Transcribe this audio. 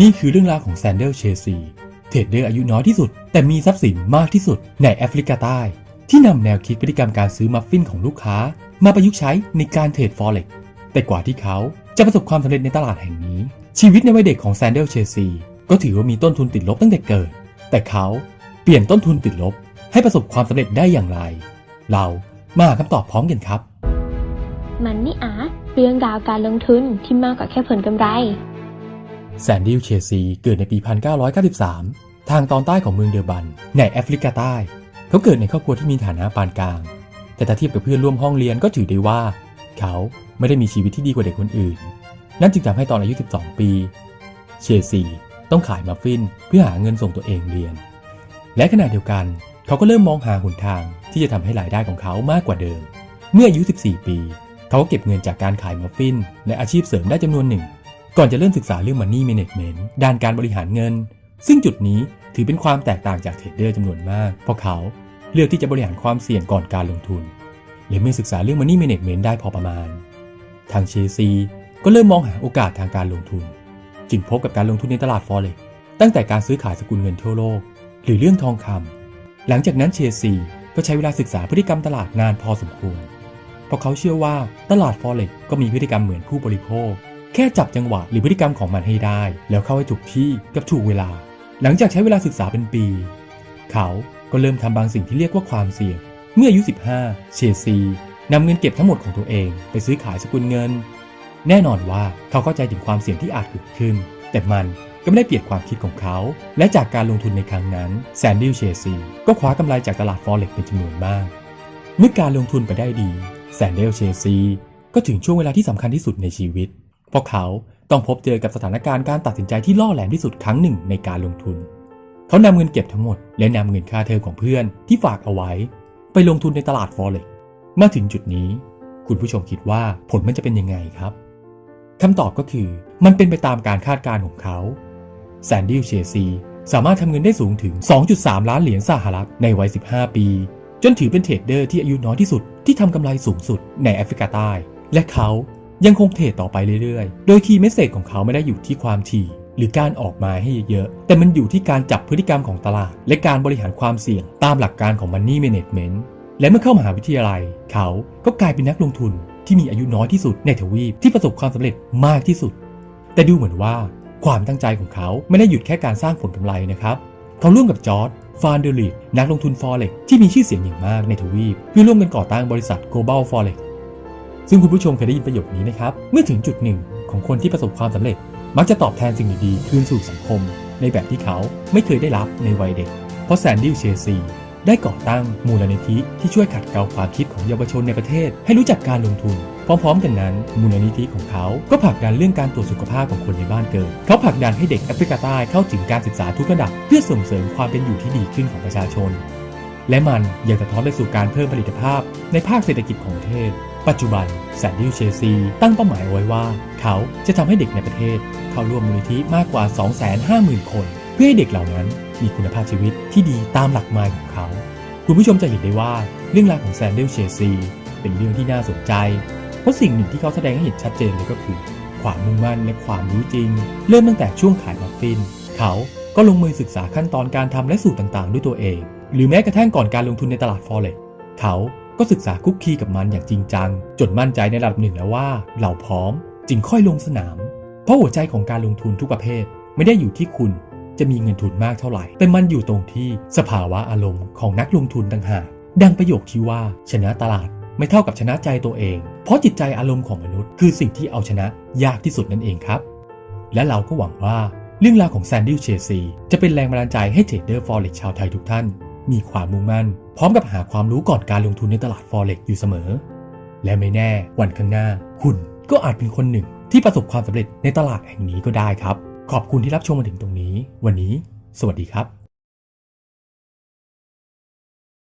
นี่คือเรื่องราวของแซนเดลเชซีเทรดเดอร์อายุน้อยที่สุด แต่มีทรัพย์สินมากที่สุดในแอฟริกาใต้ ที่นำแนวคิดพฤติกรรมการซื้อมัฟฟินของลูกค้า มาประยุกต์ใช้ในการเทรดฟอเร็กแต่กว่าที่เขาจะประสบความสำเร็จในตลาดแห่งนี้ ชีวิตในวัยเด็กของแซนเดลเชซีก็ถือว่ามีต้นทุนติดลบตั้งแต่เกิด แต่เขาเปลี่ยนต้นทุนติดลบ ให้ประสบความสำเร็จได้อย่างไร เรามาหาคำตอบพร้อมกันครับ มันนี่อาเรื่องราวการลงทุนที่มากกว่าแค่ผลกำไร แซนดิลเชซีเกิดในปี 1993 ทางตอนใต้ของเมืองเดอร์บัน ในแอฟริกาใต้ เขาเกิดในครอบครัวที่มีฐานะปานกลาง แต่ถ้าเทียบกับเพื่อนร่วมห้องเรียนก็ถือได้ว่า เขาไม่ได้มีชีวิตที่ดีกว่าเด็กคนอื่น นั่นจึงทำให้ตอนอายุ 12 ปี เชซีต้องขายมัฟฟินเพื่อหาเงินส่งตัวเองเรียน และขณะเดียวกัน เขาก็เริ่มมองหาหนทางที่จะทำให้รายได้ของเขามากกว่าเดิม เมื่ออายุ 14 ปี เขาก็เก็บเงินจากการขายมัฟฟินและอาชีพเสริมได้จำนวนหนึ่ง ก่อนจะเริ่มศึกษาเรื่อง Money Management ด้านการบริหารเงิน ซึ่งจุดนี้ถือเป็นความแตกต่างจากเทรดเดอร์จำนวนมาก เพราะเขาเลือกที่จะบริหารความเสี่ยงก่อนการลงทุนและเมื่อศึกษาเรื่อง Money Management ได้พอประมาณ ทางเชซีก็เริ่มมองหาโอกาสทางการลงทุน จึงพบกับการลงทุนในตลาด Forex ตั้งแต่การซื้อขายสกุลเงินทั่วโลก หรือเรื่องทองคำหลังจากนั้นเชซีก็ใช้เวลาศึกษาพฤติกรรมตลาดนานพอสมควร เพราะเขาเชื่อว่าตลาด Forex ก็มีพฤติกรรมเหมือนผู้บริโภค แค่จับจังหวะหรือพฤติกรรมของมันให้ได้ แล้วเข้าให้ถูกที่กับถูกเวลา หลังจากใช้เวลาศึกษาเป็นปี เขาก็เริ่มทำบางสิ่งที่เรียกว่าความเสี่ยง เมื่ออายุ 15 เชซีนำเงินเก็บทั้งหมดของตัวเอง ไปซื้อขายสกุลเงิน แน่นอนว่าเขาเข้าใจถึงความเสี่ยงที่อาจเกิดขึ้น แต่มันก็ไม่ได้เปลี่ยนความคิดของเขา และจากการลงทุนในครั้งนั้นแซนดิลเชซีก็คว้ากำไรจากตลาดฟอเร็กเป็นจำนวนมาก เมื่อการลงทุนไปได้ดีแซนเดลเชซีก็ถึงช่วงเวลาที่สำคัญที่สุดในชีวิต พราะเขาต้องพบเจอกับสถานการณ์การตัดสินใจที่ล่อแหลมที่สุดครั้งหนึ่งในการลงทุน เขานำเงินเก็บทั้งหมด และนำเงินค่าเทอมของเพื่อนที่ฝากเอาไว้ ไปลงทุนในตลาดฟอเร็กเมาถึงจุดนี้ คุณผู้ชมคิดว่าผลมันจะเป็นยังไงครับคำตอบก็คือมันเป็นไปตามการคาดการณ์ของเขาแซนดิลเชซีสามารถทำเงินได้สูงถึง 2.3 ล้านเหรียญสหรัฐในวัย 15 ปี จนถือเป็นเทรดเดอร์ที่อายุน้อยที่สุดที่ทำกำไรสูงสุดในแอฟริกาใต้ และเขา ยังคงเทรดต่อไปเรื่อยๆ โดยคีย์เมสเซจของเขาไม่ได้อยู่ที่ความถี่ หรือการออกมาให้เยอะๆ แต่มันอยู่ที่การจับพฤติกรรมของตลาด และการบริหารความเสี่ยงตามหลักการของ Money Management และเมื่อเข้ามหาวิทยาลัย เขาก็กลายเป็นนักลงทุนที่มีอายุน้อยที่สุดในทวีปที่ประสบความสำเร็จมากที่สุด แต่ดูเหมือนว่าความตั้งใจของเขาไม่ได้หยุดแค่การสร้างผลกำไรนะครับ เขาร่วมกับจอร์ดฟานเดอริกนักลงทุนฟอเร็กที่มีชื่อเสียงอย่างมากในทวีปเพื่อร่วมกันก่อตั้งบริษัท Global Forex ซึ่งคุณผู้ชมเคยได้ยินประโยคนี้นะครับ เมื่อถึงจุดหนึ่งของคนที่ประสบความสำเร็จ มักจะตอบแทนสิ่งดีๆคืนสู่สังคม ในแบบที่เขาไม่เคยได้รับในวัยเด็ก เพราะแซนดิลเชซีได้ก่อตั้งมูลนิธิที่ช่วยขัดเกลาความคิดของเยาวชนในประเทศ ให้รู้จักการลงทุน พร้อมๆ กันนั้น มูลนิธิของเขาก็ผลักดันเรื่องการตรวจสุขภาพของคนในบ้านเกิด เขาผลักดันให้เด็กแอฟริกาใต้เข้าถึงการศึกษาทุกระดับ เพื่อส่งเสริมความเป็นอยู่ที่ดีขึ้นของประชาชน และมันยังสะท้อนไปสู่การเพิ่มผลิตภาพในภาคเศรษฐกิจของประเทศ ปัจจุบันแซนดิลเชซีตั้งเป้าหมายเอาไว้ว่า เขาจะทำให้เด็กในประเทศ เข้าร่วมมูลนิธิมากกว่า 250,000 คน เพื่อให้เด็กเหล่านั้นมีคุณภาพชีวิตที่ดีตามหลักมาของเขา คุณผู้ชมจะเห็นได้ว่าเรื่องราวของแซนเดลเชซีเป็นเรื่องที่น่าสนใจ เพราะสิ่งหนึ่งที่เขาแสดงให้เห็นชัดเจนเลยก็คือ ความมุ่งมั่นและความรู้จริง เริ่มตั้งแต่ช่วงขายมัฟฟิน เขาก็ลงมือศึกษาขั้นตอนการทำและสูตรต่างๆ ด้วยตัวเอง หรือแม้กระทั่งก่อนการลงทุนในตลาดฟอเร็กเขา ก็ศึกษาคุกคีกับมันอย่างจริงจัง จนมั่นใจในระดับหนึ่งแล้วว่า เราพร้อมจึงค่อยลงสนาม เพราะหัวใจของการลงทุนทุกประเภท ไม่ได้อยู่ที่คุณจะมีเงินทุนมากเท่าไหร่ แต่มันอยู่ตรงที่สภาวะอารมณ์ของนักลงทุนต่างหาก ดังประโยคที่ว่าชนะตลาดไม่เท่ากับชนะใจตัวเอง เพราะจิตใจอารมณ์ของมนุษย์ คือสิ่งที่เอาชนะยากที่สุดนั่นเองครับ และเราก็หวังว่าเรื่องราวของแซนดิลเชซีจะเป็นแรงบันดาลใจให้เทรดเดอร์ฟอเร็กชาวไทยทุกท่าน มีความมุ่งมั่น พร้อมกับหาความรู้ก่อนการลงทุนในตลาดฟอเร็กอยู่เสมอ และไม่แน่วันข้างหน้า คุณก็อาจเป็นคนหนึ่ง ที่ประสบความสำเร็จในตลาดแห่งนี้ก็ได้ครับ ขอบคุณที่รับชมมาถึงตรงนี้ วันนี้ สวัสดีครับ